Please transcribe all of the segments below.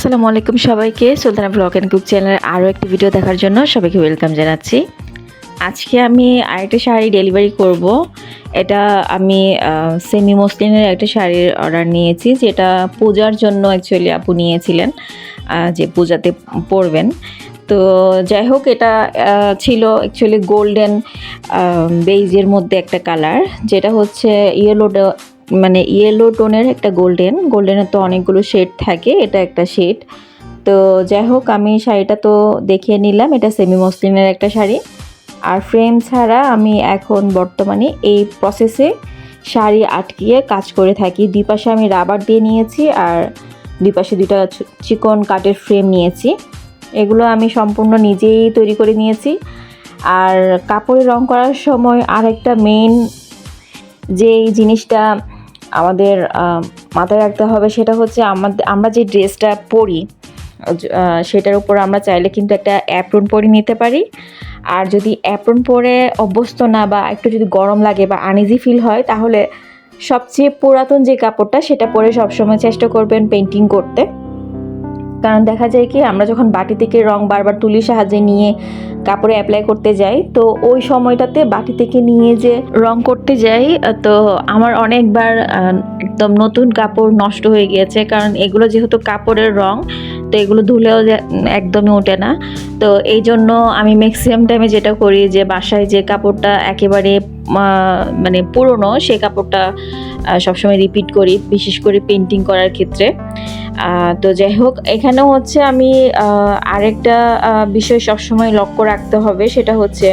আসসালামু আলাইকুম সবাইকে। সুলতানা ব্লগ অ্যান্ড কুক চ্যানেলের আরও একটি ভিডিও দেখার জন্য সবাইকে ওয়েলকাম জানাচ্ছি। আজকে আমি আরেকটা শাড়ি ডেলিভারি করব। এটা আমি সেমি মসলিনের একটা শাড়ির অর্ডার নিয়েছি, যেটা পূজার জন্য অ্যাকচুয়ালি আপু নিয়েছিলেন যে পূজাতে পরবেন। তো যাই হোক, এটা ছিল অ্যাকচুয়ালি গোল্ডেন বেইজের মধ্যে একটা কালার যেটা হচ্ছে ইয়েলো মানে ইয়েলো টোনের একটা গোল্ডেন গোল্ডেনের তো অনেকগুলো শেড থাকে, এটা একটা শেড তো যাই হোক, আমি শাড়িটা তো দেখিয়ে নিলাম, এটা সেমি মসলিনের একটা শাড়ি। আর ফ্রেম ছাড়া আমি এখন বর্তমানে এই প্রসেসে শাড়ি আটকিয়ে কাজ করে থাকি। দুই পাশে আমি রাবার দিয়ে নিয়েছি আর দুই পাশে দুইটা চিকন কাঠের ফ্রেম নিয়েছি। এগুলো আমি সম্পূর্ণ নিজেই তৈরি করে নিয়েছি। আর কাপড়ে রং করার সময় আরেকটা মেইন যে জিনিসটা আমাদের মাথায় রাখতে হবে সেটা হচ্ছে আমাদের আমরা যে ড্রেসটা পরি সেটার উপর আমরা চাইলে কিন্তু একটা অ্যাপ্রন পরে নিতে পারি। আর যদি অ্যাপ্রন পরে অভ্যস্ত না বা একটু যদি গরম লাগে বা আনইজি ফিল হয়, তাহলে সবচেয়ে পুরাতন যে কাপড়টা সেটা পরে সবসময় চেষ্টা করবেন পেন্টিং করতে। কারণ দেখা যায় কি, আমরা যখন বাটি থেকে রং বারবার তুলির সাহায্যে নিয়ে কাপড়ে অ্যাপ্লাই করতে যাই, তো ওই সময়টাতে বাটি থেকে নিয়ে যে রং করতে যাই, তো আমার অনেকবার একদম নতুন কাপড় নষ্ট হয়ে গিয়েছে। কারণ এগুলো যেহেতু কাপড়ের রং, তো এগুলো ধুলেও একদমই ওঠে না। তো এই জন্য আমি ম্যাক্সিমাম টাইমে যেটা করি যে বাসায় যে কাপড়টা একেবারে মানে পুরনো সেই কাপড়টা সবসময় রিপিট করি, বিশেষ করে পেন্টিং করার ক্ষেত্রে। তো যাই হোক এখানেও হচ্ছে আমি আরেকটা বিষয় সবসময় লক্ষ্য রাখতে হবে, সেটা হচ্ছে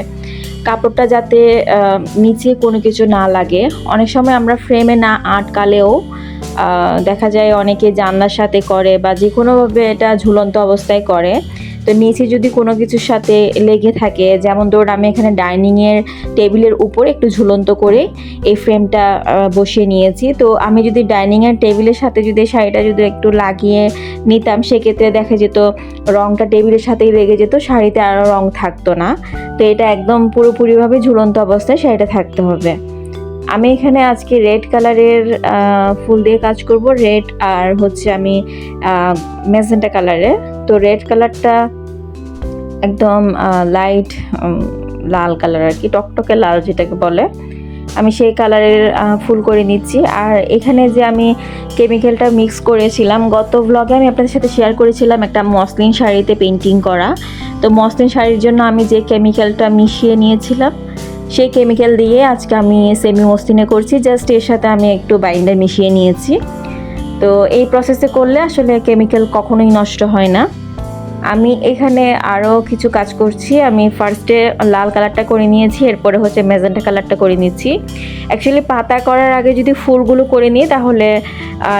কাপড়টা যাতে নিচে কোনো কিছু না লাগে। অনেক সময় আমরা ফ্রেমে না আটকালেও দেখা যায় অনেকে জানলার সাথে করে বা যে কোনোভাবে এটা ঝুলন্ত অবস্থায় করে। তো নিচে যদি কোনো কিছুর সাথে লেগে থাকে, যেমন ধরুন আমি এখানে ডাইনিংয়ের টেবিলের উপর একটু ঝুলন্ত করে এই ফ্রেমটা বসিয়ে নিয়েছি। তো আমি যদি ডাইনিংয়ের টেবিলের সাথে যদি শাড়িটা যদি একটু লাগিয়ে নিতাম, সেক্ষেত্রে দেখা যেত রঙটা টেবিলের সাথেই লেগে যেত, শাড়িতে আরও রং থাকতো না। তো এটা একদম পুরোপুরিভাবে ঝুলন্ত অবস্থায় শাড়িটা থাকতে হবে। আমি এখানে আজকে রেড কালারের ফুল দিয়ে কাজ করব। রেড আর হচ্ছে আমি মেজেন্টা কালারের তো রেড কালারটা একদম লাইট লাল কালার আর কি, টকটকে লাল যেটাকে বলে। আমি সেই কালারের ফুল করে নিচ্ছি। আর এখানে যে আমি কেমিক্যালটা মিক্স করেছিলাম, গত ব্লগে আমি আপনাদের সাথে শেয়ার করেছিলাম একটা মসলিন শাড়িতে পেন্টিং করা। তো মসলিন শাড়ির জন্য আমি যে কেমিক্যালটা মিশিয়ে নিয়েছিলাম, সেই কেমিক্যাল দিয়ে আজকে আমি সেমি মসলিনে করছি। জাস্ট এর সাথে আমি একটু বাইন্ডার মিশিয়ে নিয়েছি। তো এই প্রসেসে করলে আসলে কেমিক্যাল কখনোই নষ্ট হয় না। আমি এখানে আরও কিছু কাজ করছি। আমি ফার্স্টে লাল কালারটা করে নিয়েছি, এরপরে হচ্ছে মেজেন্টা কালারটা করে নিচ্ছি। অ্যাকচুয়ালি পাতা করার আগে যদি ফুলগুলো করে নিই, তাহলে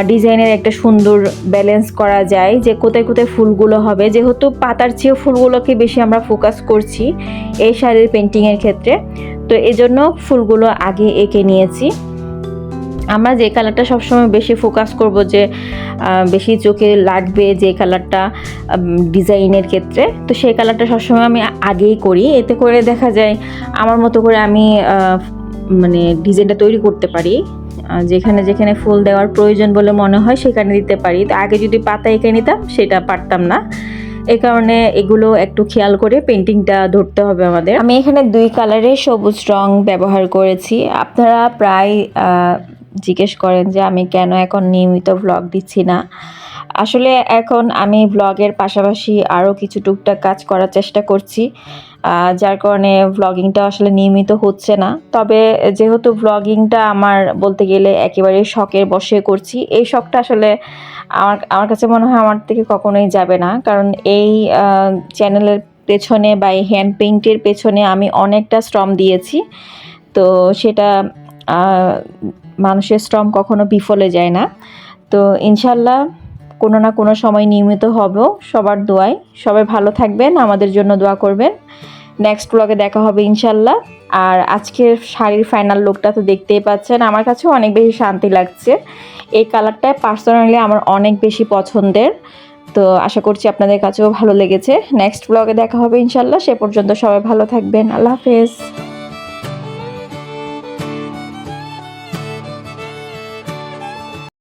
ডিজাইনের একটা সুন্দর ব্যালেন্স করা যায় যে কোথায় কোথায় ফুলগুলো হবে। যেহেতু পাতার চেয়েও ফুলগুলোকে বেশি আমরা ফোকাস করছি এই শাড়ির পেন্টিংয়ের ক্ষেত্রে। তো এজন্য ফুলগুলো আগে এঁকে নিয়েছি। আমরা যে কালারটা সবসময় বেশি ফোকাস করব যে বেশি চোখে লাগবে যে কালারটা ডিজাইনের ক্ষেত্রে, তো সেই কালারটা সবসময় আমি আগেই করি। এতে করে দেখা যায়, আমার মতো করে আমি মানে ডিজাইনটা তৈরি করতে পারি। যেখানে যেখানে ফুল দেওয়ার প্রয়োজন বলে মনে হয় সেখানে দিতে পারি। তো আগে যদি পাতা এঁকে নিতাম, সেটা পারতাম না। এই কারণে এগুলো একটু খেয়াল করে পেন্টিংটা ধরতে হবে আমাদের। আমি এখানে দুই কালারের সবুজ রং ব্যবহার করেছি। আপনারা প্রায় জিজ্ঞেস করেন যে, আমি কেন এখন নিয়মিত ভ্লগ দিচ্ছি না? আসলে এখন আমি ভ্লগের পাশাপাশি আরও কিছু টুকটাক কাজ করার চেষ্টা করছি যার কারণে ভ্লগিংটা আসলে নিয়মিত হচ্ছে না। তবে যেহেতু ভ্লগিংটা আমার বলতে গেলে একেবারে শখের বসে করছি, এই শখটা আসলে আমার আমার কাছে মনে হয় আমার থেকে কখনোই যাবে না। কারণ এই চ্যানেলের পেছনে বা এই হ্যান্ড পেইন্টের পেছনে আমি অনেকটা শ্রম দিয়েছি। তো সেটা মানুষের শ্রম কখনো বিফলে যায় না। তো ইনশাল্লাহ কোনো না কোনো সময় নিয়মিত হবেও সবার দোয়ায়। সবাই ভালো থাকবেন, আমাদের জন্য দোয়া করবেন। নেক্সট ব্লগে দেখা হবে ইনশাল্লাহ আর আজকের শাড়ির ফাইনাল লুকটা তো দেখতেই পাচ্ছেন, আমার কাছেও অনেক বেশি শান্তি লাগছে। এই কালারটা পার্সোনালি আমার অনেক বেশি পছন্দের। তো আশা করছি আপনাদের কাছেও ভালো লেগেছে। নেক্সট ব্লগে দেখা হবে ইনশাল্লাহ সে পর্যন্ত সবাই ভালো থাকবেন। আল্লাহ হাফেজ।